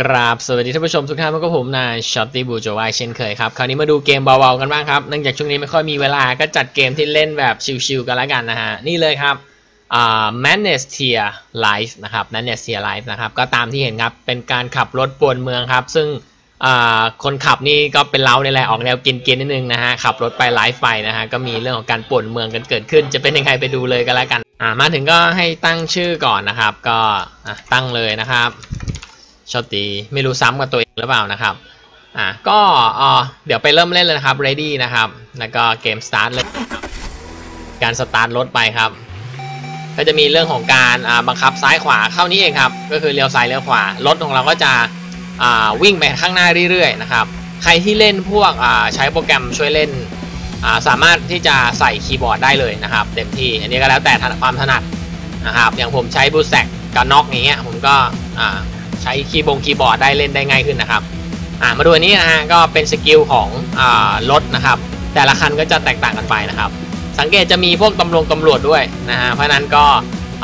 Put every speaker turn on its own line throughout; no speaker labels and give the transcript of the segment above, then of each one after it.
กราบสวัสดีท่านผู้ชมทุกท่านพบกับผมนายช็อตตี้บูโจวายเช่นเคยครับคราวนี้มาดูเกมเบาๆกันบ้างครับเนื่องจากช่วงนี้ไม่ค่อยมีเวลาก็จัดเกมที่เล่นแบบชิลๆกันละกันนะฮะนี่เลยครับอ่า m a n e s t i e r Life นะครับ m a n e s t i e r Life นะครับก็ตามที่เห็นครับเป็นการขับรถป่วนเมืองครับ ซึ่งอ่าคนขับนี่ก็เป็นเราเนี่ยแหละออกแนวกินๆนิดนึงนะฮะขับรถไปไลฟ์ไปนะฮะก็มีเรื่องของการป่วนเมืองกันเกิดขึ้น จะเป็นยังไงไปดูเลยกันละกันอ่ามาถึงก็ให้ตั้งชื่อก่อนนะครับ ก็อะตั้งเลยนะครับ ชอบตีไม่รู้ซ้ำกับตัวเองหรือเปล่านะครับอะก็อ่อเดี๋ยวไปเริ่มเล่นเลยนะครับ ready นะครับ แล้วก็เกม start เลยการสตาร์ทรถไปครับ ก็จะมีเรื่องของการอ่าบังคับซ้ายขวาเข้านี้เองครับ ก็คือเลี้ยวซ้ายเลี้ยวขวารถของเราก็จะอ่าวิ่งไปข้างหน้าเรื่อยๆนะครับ ใครที่เล่นพวกอ่าใช้โปรแกรมช่วยเล่นอ่าสามารถที่จะใส่คีย์บอร์ดได้เลยนะครับเต็มที่อันนี้ก็แล้วแต่ความถนัดนะครับ อย่างผมใช้บูสแซกกับน็อกอย่างเงี้ยผมก็อ่า ใช้คีย์บงคีย์บอร์ดได้เล่นได้ง่ายขึ้นนะครับอ่ามาดูอันนี้นะฮะก็เป็นสกิลของอ่ารถนะครับ แต่ละคันก็จะแตกต่างกันไปนะครับ สังเกตจะมีพวกตำรวจตำรวจด้วยนะฮะเพราะนั้นก็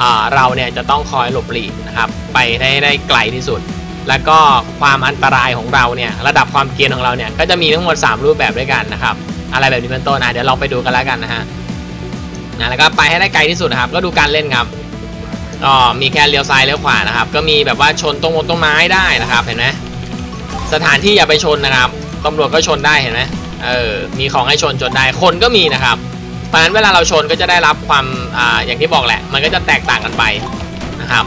อ่าเราเนี่ยจะต้องคอยหลบหลีกนะครับไปได้ได้ไกลที่สุด แล้วก็ความอันตรายของเราเนี่ยระดับความเกียนของเราเนี่ยก็จะมีทั้งหมด 3 รูปแบบด้วยกันนะครับอะไรแบบนี้เป็นต้นนะเดี๋ยวเราไปดูกันแล้วกันนะฮะนะแล้วก็ไปให้ได้ไกลที่สุดนะครับ ก็ดูการเล่นครับ ก็มีแค่เลี้ยวซ้ายเลี้ยวขวานะครับ ก็มีแบบว่าชนตรงมต้นไม้ได้นะครับเห็นไหมสถานที่อย่าไปชนนะครับตำรวจก็ชนได้เห็นไหมเออมีของให้ชนจนได้คนก็มีนะครับเพราะนั้นเวลาเราชนก็จะได้รับความอ่าอย่างที่บอกแหละ มันก็จะแตกต่างกันไปนะครับ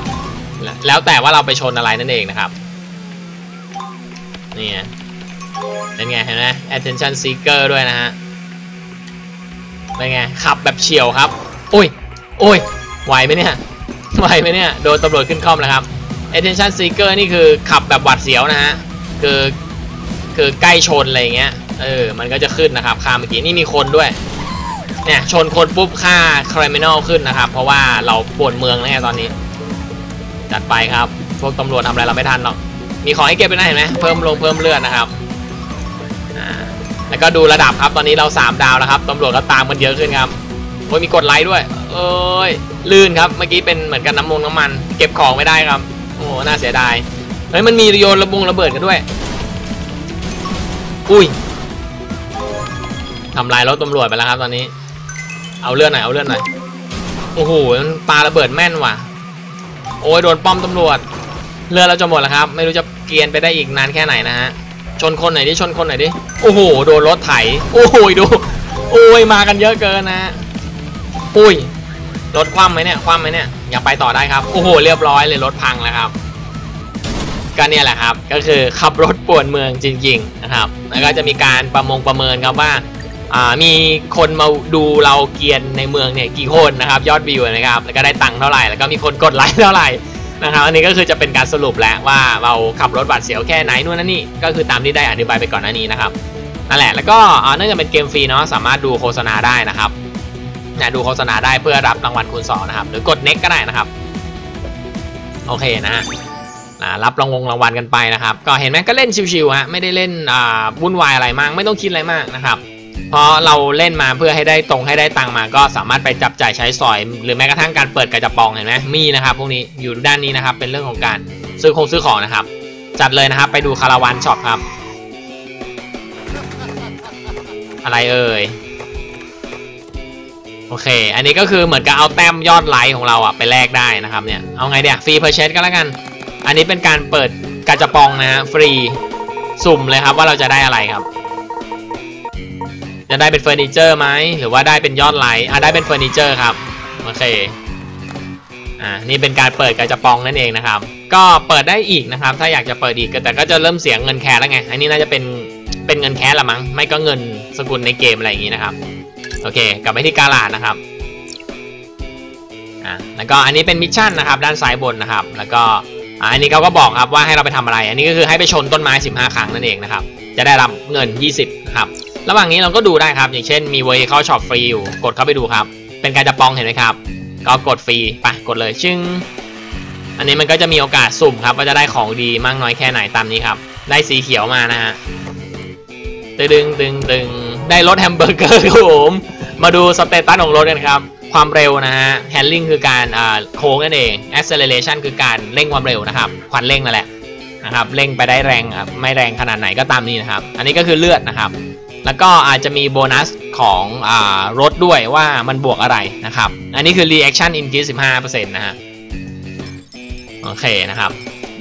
แล้วแต่ว่าเราไปชนอะไรนั่นเองนะครับนี่เป็นไงเห็นไหม attention seeker ด้วยนะฮะเป็นไงขับแบบเฉียวครับอุ้ยอุ้ยไหวไหมเนี่ย ไหวไหมเนี่ยโดนตำรวจขึ้นคอมแล้วครับ attention seeker นี่คือขับแบบหวัดเสียวนะฮะคือคือใกล้ชนอะไรเงี้ยเออมันก็จะขึ้นนะครับค่าเมื่อกี้นี่มีคนด้วยเนี่ยชนคนปุ๊บค่า criminal ขึ้นนะครับ เพราะว่าเราปวดเมืองแล้วไงตอนนี้ จัดไปครับ พวกตำรวจทำอะไรเราไม่ทันหรอกมีของให้เก็บไปนะเห็นไหมเพิ่มลงเพิ่มเลือดนะครับแล้วก็ดูระดับครับตอนนี้เรา 3 ดาวแล้วครับตำรวจก็ตามกันเยอะขึ้นครับโอ้ยมีกดไลค์ด้วย เอ้ย ลื่นครับเมื่อกี้เป็นเหมือนกันน้ำมงน้ำมัน เก็บของไม่ได้ครับ โอ้น่าเสียดายเฮ้ยมันมีโยนระบงระเบิดกันด้วย อุ้ยทำลายรถตำรวจไปแล้วครับตอนนี้ เอาเลือดหน่อยเอาเลือดหน่อยโอ้โหมันปาระเบิดแม่นว่ะ โอ้ยโดนป้อมตำรวจเรือเราจะหมดแล้วครับ ไม่รู้จะเกียนไปได้อีกนานแค่ไหนนะฮะชนคนหน่อยดิชนคนหน่อยดิโอ้โหโดนรถไถ โอ้โหดู โอ้ยมากันเยอะเกินนะฮะอุ้ย รถคว่ำไหมเนี่ยคว่ำไหมเนี่ยยากไปต่อได้ครับโอ้โหเรียบร้อยเลยรถพังแล้วครับก็เนี่ยแหละครับก็คือขับรถป่วนเมืองจริงๆนะครับแล้วก็จะมีการประมงประเมินครับว่าอ่ามีคนมาดูเราเกียนในเมืองเนี่ยกี่คนนะครับยอดวิวนะครับแล้วก็ได้ตังค์เท่าไหร่แล้วก็มีคนกดไลค์เท่าไหร่นะครับอันนี้ก็คือจะเป็นการสรุปแล้วว่าเราขับรถบาดเสียวแค่ไหนนู่นนั่นนี่ก็คือตามที่ได้อธิบายไปก่อนหน้านี้นะครับนั่นแหละแล้วก็เนื่องจากเป็นเกมฟรีเนาะสามารถดูโฆษณาได้นะครับ นะดูโฆษณาได้เพื่อรับรางวัลคูณ2นะครับ หรือกด next ก็ได้นะครับ โอเคนะฮะรับรางวงรางวัลกันไปนะครับ ก็เห็นไหมก็เล่นชิวๆฮะไม่ได้เล่นอ่าวุ่นวายอะไรมาก ไม่ต้องคิดอะไรมากนะครับเพราะเราเล่นมาเพื่อให้ได้ตรงให้ได้ตังมา ก็สามารถไปจับจ่ายใช้สอย หรือแม้กระทั่งการเปิดกระจับปองเห็นไหมมีนะครับพวกนี้อยู่ด้านนี้นะครับ เป็นเรื่องของการซื้อคงซื้อของนะครับ จัดเลยนะครับ ไปดูคาราวานช็อปครับ อะไรเอ่ย โอเค อันนี้ก็คือเหมือนกับเอาแต้มยอดไลค์ของเราอะไปแลกได้นะครับเนี่ย เอาไงเดี๋ยวฟรีเพอร์เชสก็แล้วกัน อันนี้เป็นการเปิดกระจับปองนะฮะฟรีสุ่มเลยครับว่าเราจะได้อะไรครับ จะได้เป็นเฟอร์นิเจอร์ไหมหรือว่าได้เป็นยอดไลท์อะได้เป็นเฟอร์นิเจอร์ครับ โอเค อ่า นี่เป็นการเปิดกระจะปองนั่นเองนะครับ ก็เปิดได้อีกนะครับ ถ้าอยากจะเปิดอีกแต่ก็จะเริ่มเสียเงินแคร์แล้วไง อันนี้น่าจะเป็นเป็นเงินแคร์ละมั้ง ไม่ก็เงินสกุลในเกมอะไรอย่างนี้นะครับ โอเค กลับไปที่กาลาดนะครับอ่าแล้วก็อันนี้เป็นมิชชั่นนะครับ ด้านซ้ายบนนะครับ แล้วก็อ,อันนี้เขาก็บอกครับว่าให้เราไปทำอะไร อันนี้ก็คือให้ไปชนต้นไม้ 15 ครั้งนั่นเองนะครับ จะได้รับเงิน 20นะครับ ระหว่างนี้เราก็ดูได้ครับ อย่างเช่นมีเวย์เข้าช็อปฟรีอยู่ กดเข้าไปดูครับ เป็นการจะปองเห็นไหมครับ ก็กดฟรีไปกดเลยชึ่งอันนี้มันก็จะมีโอกาสสุ่มครับว่าจะได้ของดีมากน้อยแค่ไหนตามนี้ครับ ได้สีเขียวมานะฮะ ตึงตึงตึง ได้รถแฮมเบอร์เกอร์ครับผม มาดูสเตตัสของรถกันครับ ความเร็วนะฮะ handling คือการโค้งนั่นเอง acceleration คือการเร่งความเร็วนะครับ ควันเร่งนั่นแหละนะครับ เร่งไปได้แรงครับ ไม่แรงขนาดไหนก็ตามนี้นะครับ อันนี้ก็คือเลือดนะครับ แล้วก็อาจจะมีโบนัสของอรถด้วยว่ามันบวกอะไรนะครับ อันนี้คือ reaction increase 15%นะฮะ โอเคนะครับ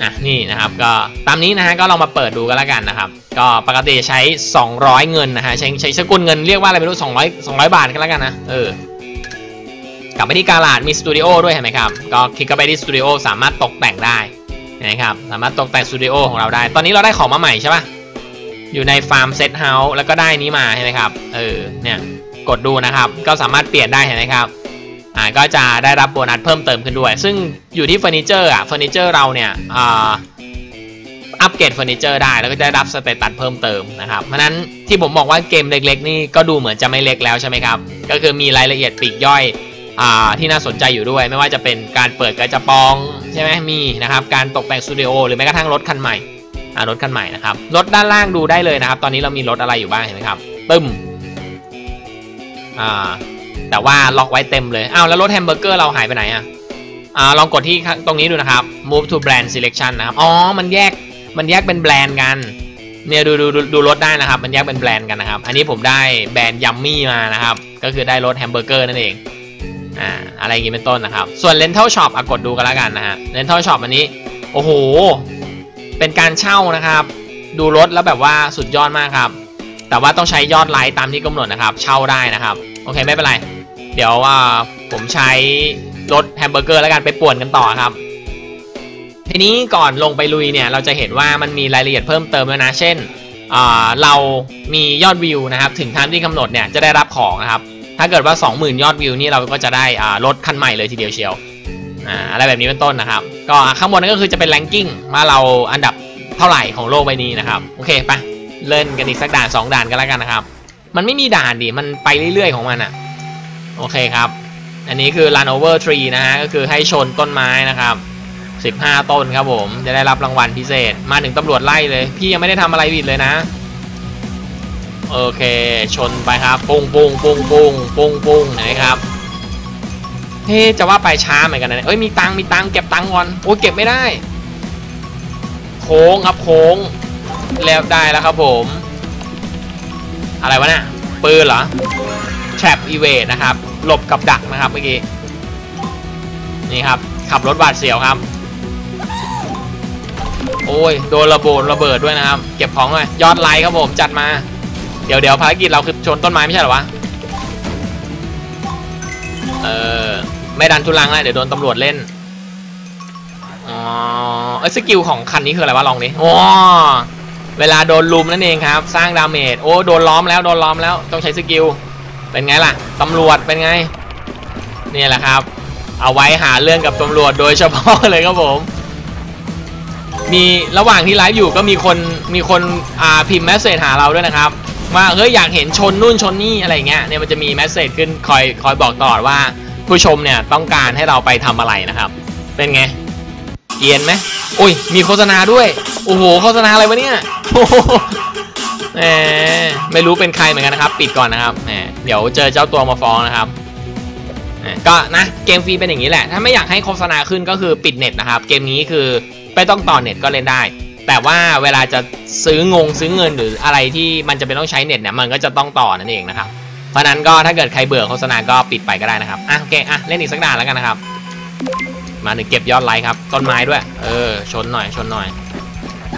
นะนี่นะครับก็ตามนี้นะฮะก็ลองมาเปิดดูกันแล้วกันนะครับ ก็ปกติใช้ 200 เงินนะฮะใช้ใช้สกุลเงินเรียกว่าอะไรไม่รู้ 200 200 บาทกันแล้วกันนะเออกลับไปที่กาลาดมีสตูดิโอด้วยเห็นไหมครับก็คลิกเข้าไปที่สตูดิโอสามารถตกแต่งได้นะครับสามารถตกแต่งสตูดิโอของเราได้ ตอนนี้เราได้ของมาใหม่ใช่ปะอยู่ในฟาร์มเซตเฮาส์แล้วก็ได้นี้มาใช่ไหมครับเออเนี่ยกดดูนะครับก็สามารถเปลี่ยนได้เห็นไหมครับ อ่าก็จะได้รับโบนัสเพิ่มเติมขึ้นด้วย ซึ่งอยู่ที่เฟอร์นิเจอร์อะเฟอร์นิเจอร์เราเนี่ยอ่าอัปเกรดเฟอร์นิเจอร์ได้แล้วก็จะได้รับสเตตัสเพิ่มเติมนะครับ เพราะนั้นที่ผมบอกว่าเกมเล็กๆ นี่ก็ดูเหมือนจะไม่เล็กแล้วใช่ไหมครับ ก็คือมีรายละเอียดปลีกย่อยอที่น่าสนใจอยู่ด้วย ไม่ว่าจะเป็นการเปิดกระจะปองใช่ไหมมีนะครับ การตกแต่งสตูดิโอหรือแม้กระทั่งรถคันใหม่รถคันใหม่นะครับ รถด้านล่างดูได้เลยนะครับ ตอนนี้เรามีรถอะไรอยู่บ้างเห็นไหมครับ ตึมอ่า แต่ว่าล็อกไว้เต็มเลยอ้าวแล้วรถแฮมเบอร์เกอร์เราหายไปไหนอะอ่าลองกดที่ตรงนี้ดูนะครับ move to brand selection นะครับอ๋อมันแยกมันแยกเป็นแบรนด์กันเนี่ยดูดูดูดูรถได้นะครับ มันแยกเป็นแบรนด์กันนะครับ อันนี้ผมได้แบรนด์ยัมมี่มานะครับ ก็คือได้รถแฮมเบอร์เกอร์นั่นเองอ่าอะไรอย่างงี้เป็นต้นนะครับ ส่วน Rental Shop อะกดดูกันแล้วกันนะฮะ Rental Shop อันนี้ โอ้โห เป็นการเช่านะครับ ดูรถแล้วแบบว่าสุดยอดมากครับ แต่ว่าต้องใช้ยอดไลค์ตามที่กำหนดนะครับ เช่าได้นะครับ โอเคไม่เป็นไร เดี๋ยวว่าผมใช้รถแฮมเบอร์เกอร์แล้วกันไปป่วนกันต่อครับ ทีนี้ก่อนลงไปลุยเนี่ยเราจะเห็นว่ามันมีรายละเอียดเพิ่มเติมแล้วนะ เช่นเรามียอดวิวนะครับ ถึงทามที่กำหนดเนี่ยจะได้รับของนะครับ ถ้าเกิดว่า 20,000 ยอดวิวนี่เราก็จะได้รถคันใหม่เลยทีเดียวเชียวอะไรแบบนี้เป็นต้นนะครับ ก็ข้างบนนั้นก็คือจะเป็นแรงกิ้งว่าเราอันดับเท่าไหร่ของโลกใบนี้นะครับ โอเคไปเล่นกันอีกสักด่าน 2 ด่านกันแล้วกันนะครับ มันไม่มีด่านดิ มันไปเรื่อยๆของมันอะ โอเคครับ อันนี้คือ run over tree นะฮะ ก็คือให้ชนต้นไม้นะครับ 15 ต้นครับผม จะได้รับรางวัลพิเศษ มาถึงตำรวจไล่เลย พี่ยังไม่ได้ทำอะไรผิดเลยนะ โอเค ชนไปครับ ปุ้งปุ้งปุ้งปุ้งปุ้งปุ้งไหนครับ เฮ้จะว่าไปช้าเหมือนกันนะ เอ้ย มีตังมีตังเก็บตังก่อน โอ้ยเก็บไม่ได้ โค้งครับโค้ง แล้วได้แล้วครับผม อะไรวะเนี่ยปืนเหรอ แทรปอีเวทนะครับ หลบกับดักนะครับเมื่อกี้ นี่ครับ ขับรถบาดเสียวครับ โอ้ย โดนระเบิดระเบิดด้วยนะครับ เก็บของเลยยอดไลค์ครับผม จัดมา เดี๋ยวเดี๋ยวภารกิจเราคือชนต้นไม้ไม่ใช่หรอวะ เออ ไม่ดันทุลังแล้วเดี๋ยวโดนตำรวจเล่น อ๋อเอ้ยสกิลของคันนี้คืออะไรวะลองดิอ๋อเวลาโดนลุมนั่นเองครับ สร้างดาเมจโอ้โดนล้อมแล้วโดนล้อมแล้วต้องใช้สกิล เป็นไงล่ะตำรวจเป็นไงนี่แหละครับ เอาไว้หาเรื่องกับตำรวจโดยเฉพาะเลยครับผมมีระหว่างที่ไลฟ์อยู่ก็มีคนมีคนอ่าพิมพ์แมสเซจหาเราด้วยนะครับว่าเฮ้ยอยากเห็นชนนู่นชนนี่อะไรเงี้ยเนี่ยมันจะมีแมสเซจขึ้นคอยคอยบอกตลอดว่า ผู้ชมเนี่ยต้องการให้เราไปทำอะไรนะครับ เป็นไงเอียนไหมโอ้ยมีโฆษณาด้วยโอ้โหโฆษณาอะไรวะเนี่ยโอ้ แหมไม่รู้เป็นใครเหมือนกันนะครับ ปิดก่อนนะครับแหมเดี๋ยวเจอเจ้าตัวมาฟ้องนะครับก็นะเกมฟรีเป็นอย่างนี้แหละ ถ้าไม่อยากให้โฆษณาขึ้นก็คือปิดเน็ตนะครับ เกมนี้คือไม่ต้องต่อเน็ตก็เล่นได้ แต่ว่าเวลาจะซื้องงซื้อเงินหรืออะไรที่มันจะเป็นต้องใช้เน็ตเนี่ยมันก็จะต้องต่อนั่นเองนะครับ เพราะนั้นก็ถ้าเกิดใครเบื่อโฆษณาก็ปิดไปก็ได้นะครับอะโอเคอะเล่นอีกสักด่านแล้วกันนะครับ มาหนึ่งเก็บยอดไลค์ครับต้นไม้ด้วย เออชนหน่อยชนหน่อย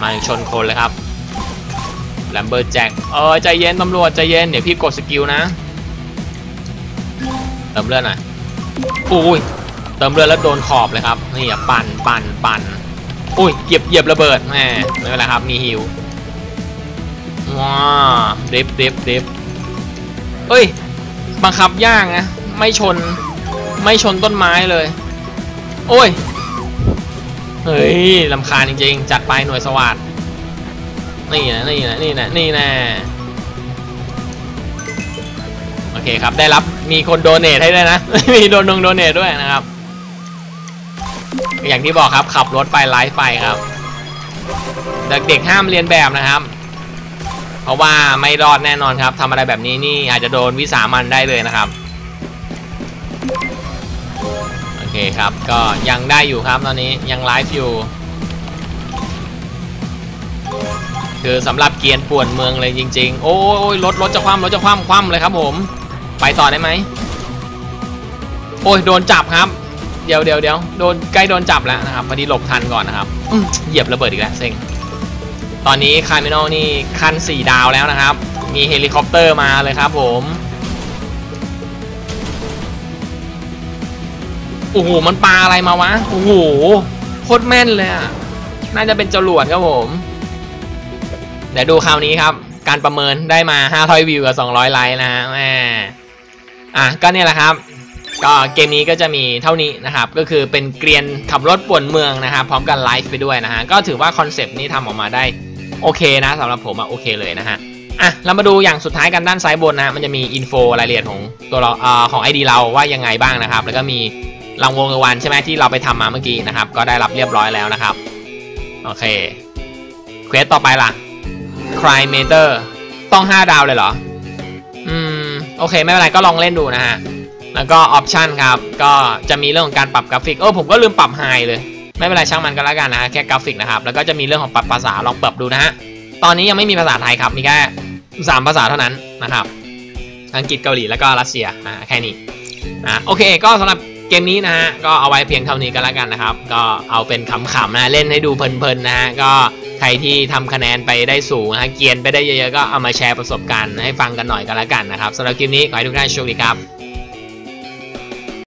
มาหนึ่งชนคนเลยครับ แลมเบอร์แจ็คเออใจเย็นตำรวจใจเย็นเดี๋ยวพี่กดสกิลนะเติมเลือดหน่อยอุ้ยเติมเลือดแล้วโดนขอบเลยครับนี่อะปั่นปั่นปั่นอุ้ยเหยียบเหยียบระเบิดแหมไม่เป็นไรครับมีฮิวว้าเดริฟดริฟดริฟเอ้ยบังคับยากนะไม่ชนไม่ชนต้นไม้เลย โอ้ย เฮ้ยลำคาญจริงๆ จัดไปหน่วยสวัสด์ นี่นะนี่นะนี่นะนี่นะโอเคครับได้รับมีคนโดเนทให้ด้วยนะ มีโดนนงโดเนทด้วยนะครับ อย่างที่บอกครับขับรถไปไลฟ์ไปครับ เด็กๆห้ามเรียนแบบนะครับ เพราะว่าไม่รอดแน่นอนครับทำอะไรแบบนี้นี่อาจจะโดนวิสามันได้เลยนะครับโอเคครับก็ยังได้อยู่ครับตอนนี้ยังไลฟ์อยู่ คือสำหรับเกียร์ป่วนเมืองเลยจริง ๆ โอ้ยรถรถจะคว่ำรถจะคว่ำคว่ำเลยครับผม ไปต่อได้ไหมโอ้ยโดนจับครับ เดี๋ยวเดี๋ยวเดี๋ยวโดนใกล้โดนจับแล้วนะครับพอดีหลบทันก่อนนะครับเหยียบระเบิดอีกแล้วเซ็งตอนนี้คาร์มินอลนี่คัน4ดาวแล้วนะครับ มีเฮลิคอปเตอร์มาเลยครับผมโอ้โหมันปลาอะไรมาวะโอ้โหโคตรแม่นเลยอะน่าจะเป็นจรวดครับผม เดี๋ยวดูคราวนี้ครับ การประเมินได้มา 500 วิวกับ 200 ไลค์นะฮะแหมอะก็เนี่ยแหละครับก็เกมนี้ก็จะมีเท่านี้นะครับ ก็คือเป็นเกรียนขับรถป่วนเมืองนะครับ พร้อมกันไลฟ์ไปด้วยนะฮะ ก็ถือว่าคอนเซปต์นี้ทำออกมาได้โอเคนะสำหรับผมอะโอเคเลยนะฮะอะเรามาดูอย่างสุดท้ายกันด้านซ้ายบนนะมันจะมีอินโฟรายละเอียดของตัวเราเอ่อของ ID เราว่ายังไงบ้างนะครับ แล้วก็มีรางวงรางวัลใช่ไหมที่เราไปทำมาเมื่อกี้นะครับ ก็ได้รับเรียบร้อยแล้วนะครับ โอเคเควสต่อไปล่ะ Crime Meter ต้อง 5 ดาวเลยเหรอ อืม โอเค ไม่เป็นไรก็ลองเล่นดูนะฮะ แล้วก็ออปชันครับ ก็จะมีเรื่องของการปรับกราฟิก เออผมก็ลืมปรับไฮเลย ไม่เป็นไรช่างมันก็แล้วกันนะ แค่กราฟิกนะครับ แล้วก็จะมีเรื่องของปรับภาษาลองปรับดูนะฮะ ตอนนี้ยังไม่มีภาษาไทยครับ มีแค่สามภาษาเท่านั้นนะครับ อังกฤษเกาหลีแล้วก็รัสเซียอ่าแค่นี้อ่าโอเค ก็สำหรับเกมนี้นะฮะ ก็เอาไว้เพียงเท่านี้ก็แล้วกันนะครับ ก็เอาเป็นขำๆนะ เล่นให้ดูเพลินๆนะฮะ ก็ ใครที่ทำคะแนนไปได้สูงนะฮะเกียนไปได้เยอะๆก็เอามาแชร์ประสบการณ์ให้ฟังกันหน่อยก็แล้วกันนะครับสำหรับคลิปนี้ขอให้ทุกท่านโชคดีครับ